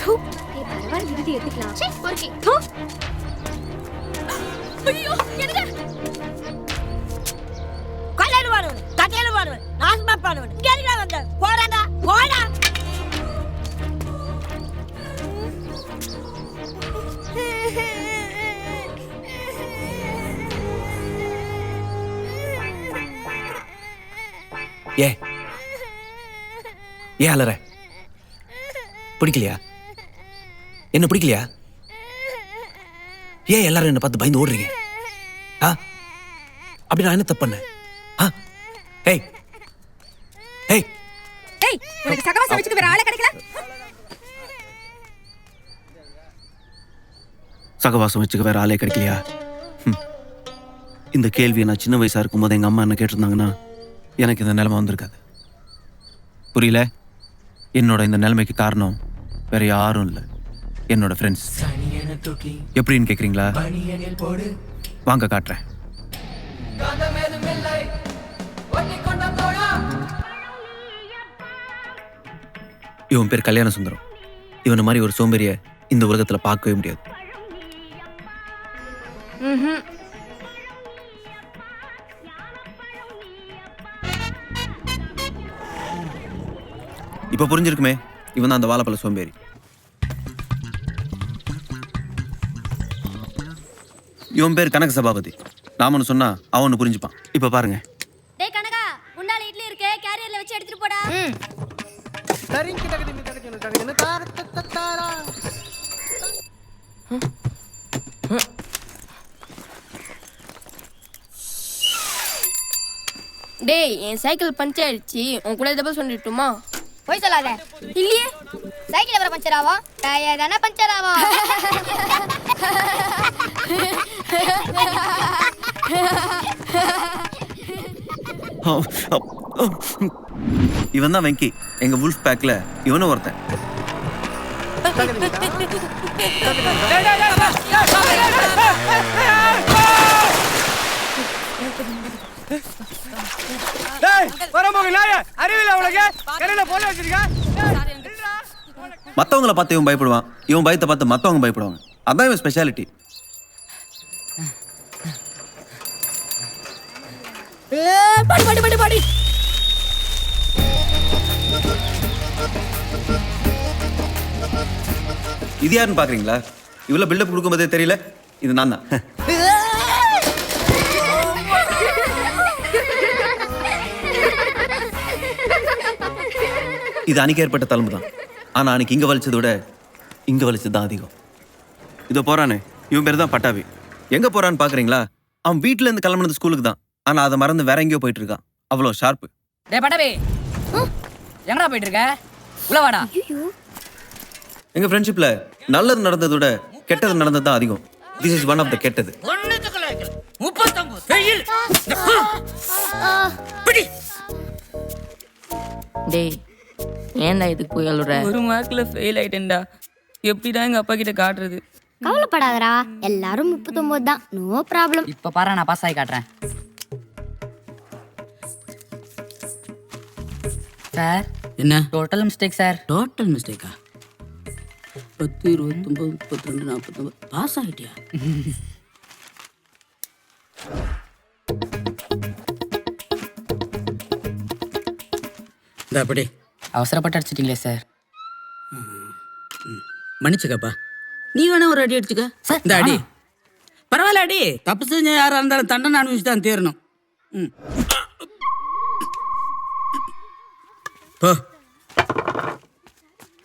தூ. ஏய், பரவாயில்ல, விடுதி எடுத்துக்கலாம். ச்சே, பொறுக்கி. தூ. ஐயோ, என்னங்க? வாடுவன் கட்டையில வாடுவன் நாசமா பாடுவன் வந்த போடாடா போடா ஏ ஏன் அலற. பிடிக்கலையா? என்ன பிடிக்கலையா? ஏன் எல்லாரும் என்ன பார்த்து பயந்து ஓடுறீங்க? ஆ? அப்படி நான் என்ன தப்பு பண்ணேன்? ஆ? ஏய். ஏய். ஏய், உனக்கு சகவாசம் வச்சுக்க வேற ஆளே கிடைக்கல? சகவாசம் வச்சுக்க வேற ஆளே கிடைக்கலையா. இந்த கேள்வியை நான் சின்ன வயசா இருக்கும்போது எங்க அம்மா என்ன கேட்டிருந்தாங்கன்னா எனக்கு இந்த நிலைமை வந்திருக்காது. புரியல? என்னோட இந்த நிலைமைக்கு காரணம் வேற யாரும் இல்லை. என்னோட ஃப்ரெண்ட்ஸ் எப்படின்னு கேக்குறீங்களா? வாங்க காட்டுறேன். இவன் பேர் கல்யாண சுந்தரம் இவனை மாதிரி ஒரு சோம்பேறிய இந்த உலகத்துல பார்க்கவே முடியாது. இப்ப புரிஞ்சிருக்குமே. இவன் தான் அந்த வாழைப்பழ சோம்பேறி. இவன் பேர் கனக சபாபதி. நாமனு சொன்னா அவனு புரிஞ்சுப்பான். இப்ப பாருங்க. டேய் கனகா முன்னால இட்லி இருக்கே கேரியர்ல வச்சு எடுத்துட்டு போடா. டேய் என் சைக்கிள் பஞ்சர் ஆயிடுச்சு. உன் கூட டபுள் சொல்லிட்டுமா? போய் சொல்லாத இல்லையே சைக்கிள் எவர பஞ்சர் ஆகும் டயர் தானே பஞ்சர் ஆகும் இவன் தான் வெங்கி எங்க வுல்ஃப் பேக்ல இவனும் ஒருத்தன் அறிவில உனக்கு? கரையில போல வச்சிருக்க? மத்தவங்கள பார்த்து இவன் பயப்படுவான். இவன் பயத்தை பார்த்து மத்தவங்க பயப்படுவாங்க. அதான் இவன் ஸ்பெஷாலிட்டி பாடி பாடி பாடி பாடி. இது யாருன்னு பாக்குறீங்களா இவ்வளவு பில்டப் கொடுக்கும்போதே தெரியல. இது நான் தான் இது அன்னைக்கு ஏற்பட்ட தழும்பு தான் ஆனா அன்னைக்கு இங்க வலிச்சதை விட இங்க வலிச்சது தான் அதிகம். இதோ போறானே. இவன் பேர் தான் பட்டாபி. எங்க போறான்னு பாக்குறீங்களா? அவன் வீட்ல இருந்து கிளம்புனது ஸ்கூலுக்கு தான். ஆனா அதை மறந்து வேற எங்கேயோ போயிட்டு இருக்கான். அவ்வளோ ஷார்ப்பு டேய் பட்டபி! எங்கடா போயிட்டு இருக்க? உள்ள வாடா. எங்க ஃப்ரெண்ட்ஷிப்ல நல்லது நடந்ததை விட கெட்டது நடந்தது தான் அதிகம். This is one of the கெட்டது. பிடி. டேய் ஏன்டா இதுக்கு போய் அழுற? ஒரு மார்க்ல ஃபெயில் ஆயிட்டேன்டா. எப்படிடா எங்க அப்பா கிட்ட காட்டுறது? கவலைப்படாதடா. எல்லாரும் முப்பத்தொன்பது தான். நோ ப்ராப்ளம் இப்ப பாரு நான் பாஸ் ஆகி காட்டுறேன். சார் என்ன? Total mistake sir. டோட்டல் மிஸ்டேக்கா பத்து இருபத்தொம்பது முப்பத்தி ரெண்டு நாற்பத்தொம்பது பாஸ் ஆகிட்டியா இந்த அப்படி அவசரப்பட்டு அடிச்சிட்டீங்களே சார் மன்னிச்சுக்கப்பா. நீ வேணா ஒரு அடி அடிச்சுக்க. சார், இந்த அடி? பரவாயில்ல அடி. தப்பு செஞ்ச யாரா இருந்தாலும் தண்டனை அனுபவிச்சு தான் தேரணும். ம். போ.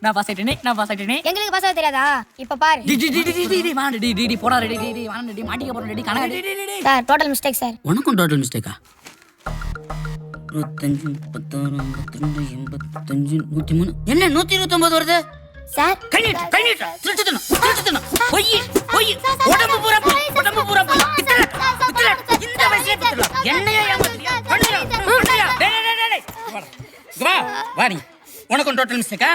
நான் பாஸ் ஆயிட்டேனே நான் பாஸ் ஆயிட்டேனே. எங்களுக்கு பசங்க தெரியாதா? இப்ப பாரு. டி டி டி டி டி டி வாங்க டி டி டி போடா ரெடி டி டி டி மாட்டிக்க போறோம் டி கணக்கு டி டி டி டி. சார் டோட்டல் மிஸ்டேக் சார் உனக்கும் டோட்டல் மிஸ்டேக்கா இருபத்தஞ்சு முப்பத்தாறு ஐம்பத்தி எண்பத்தஞ்சு நூத்தி மூணு என்ன நூத்தி இருபத்தொன்பது வருது? சார். கை நீட்டு, கை நீட்டு. திருட்டுத்தனம், திருட்டுத்தனம். பொய், பொய். உடம்பு பூரா பொய், உடம்பு பூரா பொய். இந்த வயசுலயே பித்தளை. என்னையா ஏமாத்துறியா? பண்ணுயா, பண்ணுயா. டேய், டேய், டேய், வா, வா நீ. உனக்கும் டோட்டல் மிஸ்டேக்கா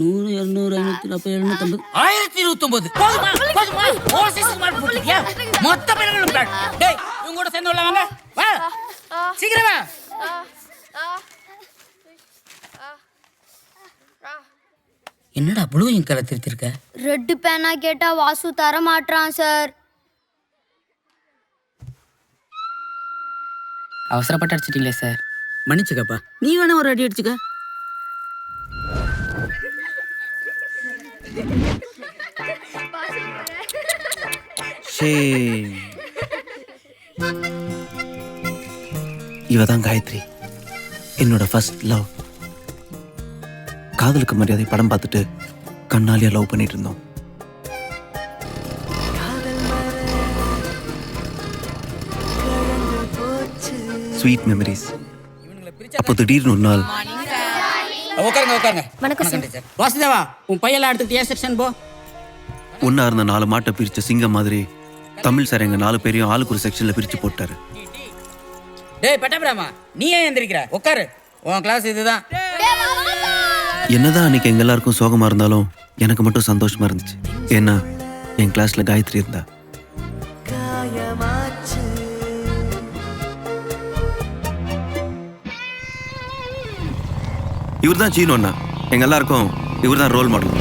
நூறு இருநூறு ஐநூத்தி நாற்பது எழுநூத்தம்பது. ஆயிரத்தி இருபத்தி ஒன்பது போதுமா? போதுமா ஓசிஸ் மார்க் போட்டுருக்கியா? மொத்த பேர்களும் பேட் டேய் இவங்க கூட சேர்ந்து உள்ள வாங்க வா சீக்கிரமா. என்னடா ப்ளூ இங்கில் திருத்திருக்க ரெட்டு பேனா கேட்டா வாசு தர மாட்டான் சார். அவசரப்பட்டு அடிச்சிட்டீங்களே சார். மன்னிச்சுக்கப்பா. நீ வேணா ஒரு அடி அடிச்சுக்க. சரி இவ தான் காயத்ரி. என்னோட ஃபர்ஸ்ட் லவ் காதலுக்கு மரியாதை படம் பார்த்துட்டு கண்ணாலியா லவ் பண்ணிட்டு இருந்தோம். ஸ்வீட் மெமரிஸ் அப்போ திடீர்னு ஒரு நாள் உட்காருங்க உட்காருங்க. வணக்கம் சார். டீச்சர். வாசுதேவா உன் பையெல்லாம் எடுத்துட்டு ஏ செக்ஷன் போ? ஒன்னா இருந்த நாலு மாட்டை பிரிச்ச சிங்கம் மாதிரி தமிழ் சார் எங்க நாலு பேரையும் ஆளுக்கு ஒரு செக்ஷன்ல பிரிச்சு போட்டாரு. டேய் பட்டபிராமா நீ ஏன் எந்திரிக்கிற? உட்காரு உன் கிளாஸ் இதுதான். என்னதான் அன்னைக்கு எங்க எல்லாருக்கும் சோகமா இருந்தாலும் எனக்கு மட்டும் சந்தோஷமா இருந்துச்சு. ஏன்னா என் கிளாஸ்ல காயத்ரி இருந்தா. இவர் தான் சீனோண்ணா அண்ணா. எங்க எல்லாருக்கும் இவர் தான் ரோல் மாடல்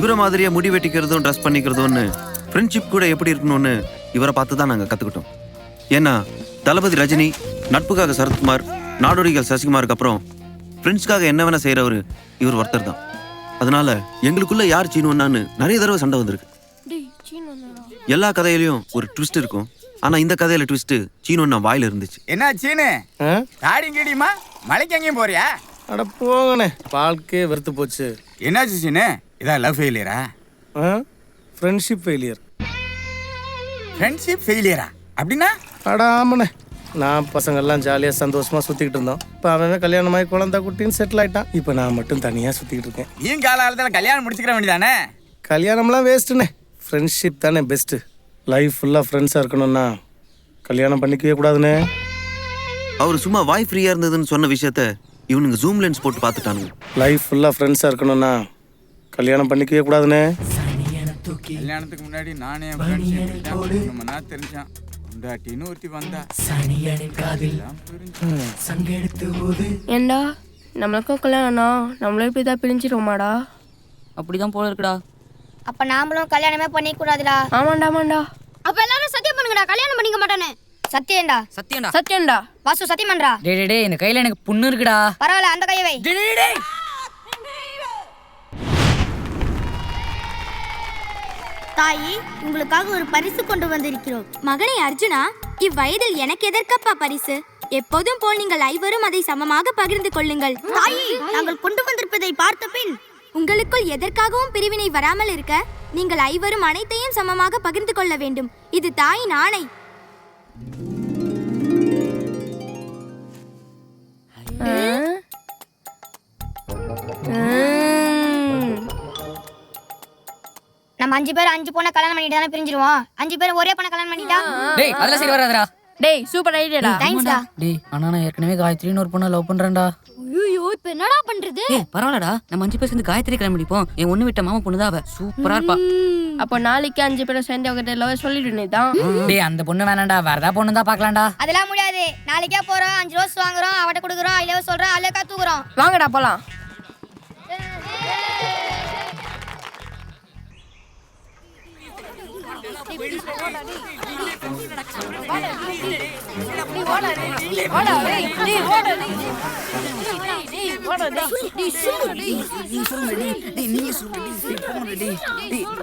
இவரை மாதிரியே முடி வெட்டிக்கிறதும் ட்ரெஸ் பண்ணிக்கிறதும்னு ஃப்ரெண்ட்ஷிப் கூட எப்படி இருக்கணும்னு இவரை பார்த்து தான் நாங்கள் கற்றுக்கிட்டோம் ஏன்னா தளபதி ரஜினி நட்புக்காக சரத்குமார் நாடோடிகள் சசிகுமாருக்கு அப்புறம் ஃப்ரெண்ட்ஸ்க்காக என்ன வேணா செய்கிறவர் இவர் ஒருத்தர் தான். அதனால எங்களுக்குள்ள யார் சீனுன்னான்னு நிறைய தடவை சண்டை வந்திருக்கு. எல்லா கதையிலையும் ஒரு ட்விஸ்ட் இருக்கும். ஆனா இந்த கதையில ட்விஸ்ட் சீனு நான் வாயில இருந்துச்சு. என்ன சீனு? தாடி கீடியுமா? மலைக்கு எங்கேயும் போறியா? அட போங்கண்ணே. வாழ்க்கையே வெறுத்து போச்சு. என்னாச்சு சீனு? இதான் லவ் ஃபெயிலியரா ஃப்ரெண்ட்ஷிப் ஃபெயிலியர் ஃப்ரெண்ட்ஷிப் ஃபெயிலியரா அப்படின்னா? அட ஆமாண்ணே நான் பசங்கள்லாம் ஜாலியாக சந்தோஷமாக சுற்றிக்கிட்டு இருந்தோம். இப்போ அவன் கல்யாணமாகி குழந்தை குட்டின்னு செட்டில் ஆயிட்டான். இப்போ நான் மட்டும் தனியாக சுற்றிக்கிட்டு இருக்கேன். நீ காலகாலத்தில் கல்யாணம் முடிச்சுக்கிற வேண்டியதானே? கல்யாணம்லாம் வேஸ்ட்டுண்ணே ஃப்ரெண்ட்ஷிப் தானே பெஸ்ட்டு லைஃப் ஃபுல்லாக ஃப்ரெண்ட்ஸாக இருக்கணும்னா கல்யாணம் பண்ணிக்கவே கூடாதுண்ணே அவர் சும்மா வாய் ஃப்ரீயா இருந்ததுன்னு சொன்ன விஷயத்த இவனுங்க ஜூம் லென்ஸ் போட்டு பார்த்துட்டானுங்க. லைஃப் ஃபுல்லாக ஃப்ரெண்ட்ஸாக இருக்கணும்னா கல்யாணம் பண்ணிக்கவே கூடாதுண்ணே. கல்யாணத்துக்கு முன்னாடி நானே நம்ம தெரிஞ்சான். ஒருத்தி வந்தா. எல்லாம் புரிஞ்சு. ஏண்டா? நம்மளுக்கும் கல்யாணம் நம்மளே இப்படி தான் பிரிஞ்சிருவோமாடா? அப்படிதான் போல இருக்குடா. அப்ப நாமளும் கல்யாணமே பண்ணிக்க கூடாதுடா ஆமாண்டா ஆமாண்டா. அப்ப எல்லாரும் சத்தியம் பண்ணுங்கடா. கல்யாணம் பண்ணிக்க மாட்டானே சத்தியம்டா. சத்தியம்டா. சத்தியம்டா. வாசு சத்தியம் பண்றா டேய் டேய், டேய் இந்த கையில எனக்கு புண்ணு இருக்குடா. பரவாயில்ல அந்த கையை வை. தாயி உங்களுக்காக ஒரு பரிசு கொண்டு வந்திருக்கிறோம். மகனே அர்ஜுனா இவ்வயதில் எனக்கு எதற்கப்பா பரிசு? எப்போதும் போல் நீங்கள் ஐவரும் அதை சமமாக பகிர்ந்து கொள்ளுங்கள். தாயி நாங்கள் கொண்டு வந்திருப்பதை பார்த்த பின். உங்களுக்குள் எதற்காகவும் பிரிவினை வராமல் இருக்க நீங்கள் ஐவரும் அனைத்தையும் சமமாக பகிர்ந்து கொள்ள வேண்டும். இது தாயின் ஆணை. நம்ம அஞ்சு பேர் அஞ்சு பொண்ணை கல்யாணம் பண்ணிட்டு தானே பிரிஞ்சிருவோம். அஞ்சு பேர் ஒரே பொண்ணை கல்யாணம் பண்ணிட்டா? டேய் அதெல்லாம் சரி வராதுடா. டேய் சூப்பர் ஐடியாடா தேங்க்ஸ்டா டேய் ஆனா நான் ஏற்கனவே காயத்ரின்னு ஒரு பொண்ணை லவ் பண்றேன்டா. ஐயோ இப்ப என்னடா பண்றது? ஏய் பரவாயில்லடா. நம்ம அஞ்சு பேர் சேர்ந்து காயத்ரி கல்யாணம் பண்ணிப்போம். என் ஒண்ணு விட்ட மாமா பொண்ணு தான் அவ. சூப்பரா இருப்பா. அப்போ நாளைக்கு அஞ்சு பேரும் சேர்ந்து அவகிட்ட லவ் சொல்லிட்டு தான். டேய் அந்த பொண்ணு வேணாம்டா. வேற ஏதாவது பொண்ணு தான் பார்க்கலாம்டா. அதெல்லாம் முடியாது. நாளைக்கே போறோம். அஞ்சு ரோஸ் வாங்குறோம். அவட்ட கொடுக்குறோம். இல்லையோ சொல்றோம். அல்லக்கா தூக்குறோம் வாங்கடா போலாம்.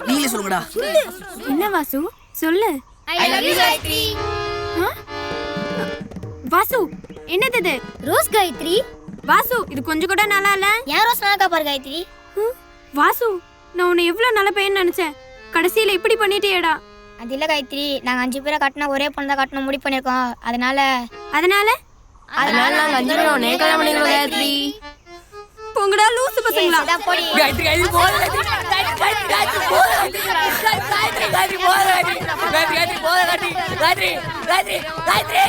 நீங்களே சொல்லுங்கடா என்ன வாசு சொல்லு வாசு என்னது இது ரோஸ் காயத்ரி வாசு இது கொஞ்சம் கூட நல்லா இல்ல ஏன் ரோஸ் நல்லா பாரு காயத்ரி வாசு நான் உன்னை எவ்வளவு நல்ல பையன் நினைச்சேன். கடைசியில இப்படி பண்ணிட்டேடா அது இல்ல காயத்ரி நாங்க அஞ்சு பேரை கட்டினா ஒரே பொண்ணு தான் கட்டணும் முடிவு பண்ணிருக்கோம் அதனால அதனால அதனால நாங்க அஞ்சு பேரும் உடனே கல்யாணம் பண்ணிக்கிறோம் காயத்ரி போங்கடா லூசு பசங்களா காயத்ரி காயத்ரி போதும் காயத்ரி காயத்ரி காயத்ரி காயத்ரி போதும் காயத்ரி காயத்ரி போதும் காயத்ரி காயத்ரி போதும் காயத்ரி காயத்ரி காயத்ரி காயத்ரி